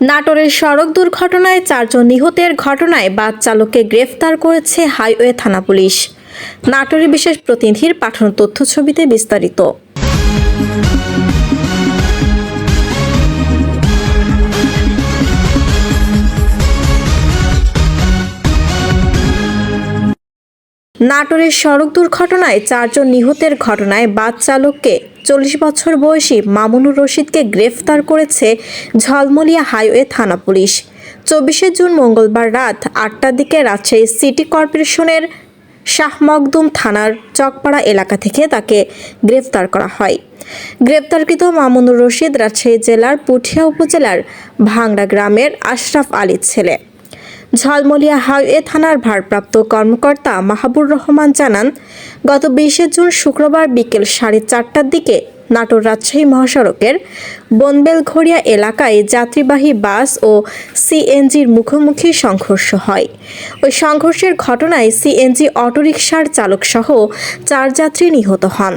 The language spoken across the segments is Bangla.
নাটোরের সড়ক দুর্ঘটনায় চারজন নিহতের ঘটনায় বাস চালককে গ্রেফতার করেছে হাইওয়ে থানা পুলিশ। নাটোরের বিশেষ প্রতিনিধির পাঠানো তথ্য ছবিতে বিস্তারিত। নাটোরের সড়ক দুর্ঘটনায় চারজন নিহতের ঘটনায় বাস চালককে চল্লিশ বছর বয়সী মামুনুর রশিদকে গ্রেফতার করেছে ঝলমলিয়া হাইওয়ে থানা পুলিশ। চব্বিশে জুন মঙ্গলবার রাত আটটার দিকে রাজশাহী সিটি কর্পোরেশনের শাহ মখদুম থানার চকপাড়া এলাকা থেকে তাকে গ্রেফতার করা হয়। গ্রেপ্তারকৃত মামুনুর রশিদ রাজশাহী জেলার পুঠিয়া উপজেলার ভাংড়া গ্রামের আশরাফ আলীর ছেলে। ঝলমলিয়া হাইওয়ে থানার ভারপ্রাপ্ত কর্মকর্তা মাহাবুর রহমান জানান, গত বিশে জুন শুক্রবার বিকেল সাড়ে চারটার দিকে নাটোর রাজশাহী মহাসড়কের বনবেলঘড়িয়া এলাকায় যাত্রীবাহী বাস ও সিএনজির মুখোমুখি সংঘর্ষ হয়। ওই সংঘর্ষের ঘটনায় সিএনজি অটোরিকশার চালকসহ চার যাত্রী নিহত হন।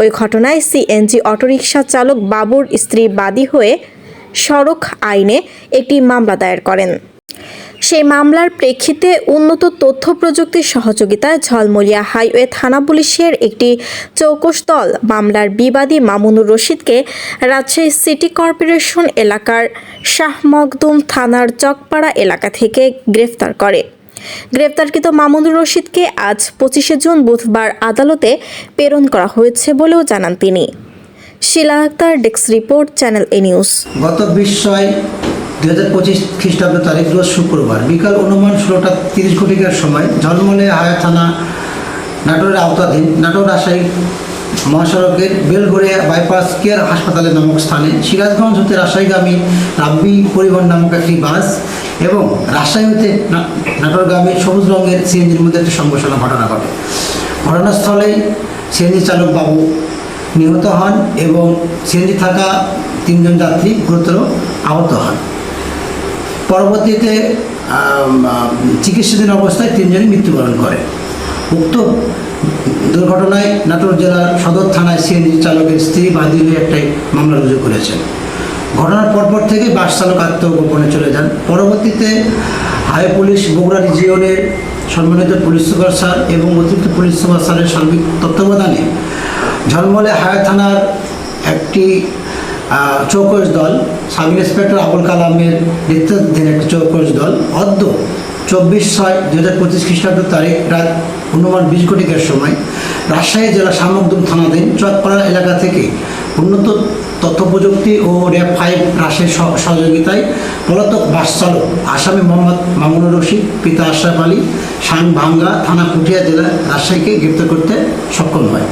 ওই ঘটনায় সিএনজি অটোরিকশা চালক বাবুর স্ত্রী বাদী হয়ে সড়ক আইনে একটি মামলা দায়ের করেন। সেই মামলার প্রেক্ষিতে উন্নত তথ্য প্রযুক্তির সহযোগিতায় ঝলমলিয়া হাইওয়ে থানা পুলিশের একটি চৌকস দল মামলার বিবাদী মামুনুর রশিদকে রাজশাহী সিটি কর্পোরেশন এলাকার শাহ মখদুম থানার চকপাড়া এলাকা থেকে গ্রেফতার করে। গ্রেপ্তারকৃত মামুনুর রশিদকে আজ পঁচিশে জুন বুধবার আদালতে প্রেরণ করা হয়েছে বলেও জানান তিনি। Shila Akter desk report, channel A news. গত বিশ ছয় দু হাজার পঁচিশ খ্রিস্টাব্দ তারিখ রোজ শুক্রবার, বিকাল অনুমান ষোলোটা তিরিশ ঘটিকার সময় ঝলমলে হায়া থানা নাটোরের আওতাধীন নাটোর রাজশাহী মহাসড়কের বেলগড়িয়া বাইপাস কেয়ার হাসপাতালের নামক স্থানে সিরাজগঞ্জ হতে রাজশাহীগামী রাব্বি পরিবহন নামক একটি বাস এবং রাজশাহী হতে নাটোরগামী সবুজ রঙের সিএনজির মধ্যে একটি সংঘর্ষণ ঘটনা ঘটে। ঘটনাস্থলে সিএনজি চালক বাবু নিহত হন এবং সিএনজি থাকা তিনজন যাত্রী গুরুতর আহত হন। পরবর্তীতে চিকিৎসাধীন অবস্থায় তিনজনই মৃত্যুবরণ করে। উক্ত দুর্ঘটনায় নাটোর জেলার সদর থানায় সিএনজি চালকের স্ত্রী বাদী হয়ে একটাই মামলা রুজু করেছেন। ঘটনার পরপর থেকে বাস চালক আত্মগোপনে চলে যান। পরবর্তীতে হাই পুলিশ, বগুড়া রিজিয়নের সম্মানিত পুলিশ সুপার স্যার এবং অতিরিক্ত পুলিশ সুপার স্যারের সার্বিক তত্ত্বাবধানে ঝলমলে হায়া থানার একটি চৌকস দল, সাব ইন্সপেক্টর আবুল কালামের নেতৃত্বাধীন একটি চৌকস দল, অদ্য চব্বিশ ছয় দু হাজার পঁচিশ খ্রিস্টাব্দ তারিখ রাত অনুমান বিশ ঘটিকার সময় রাজশাহী জেলা সামগ্দুম থানাধীন চকপাড়া এলাকা থেকে উন্নত তথ্য প্রযুক্তি ও র্যাব ফাইভ রাশের সহ- সহযোগিতায় পলাতক বাস চালক আসামি মোহাম্মদ মামুনুর রশিদ, পিতা আশরাফ আলী শান ভাঙ্গা থানা পুঠিয়া জেলা রাজশাহীকে গ্রেপ্তার করতে সক্ষম হয়।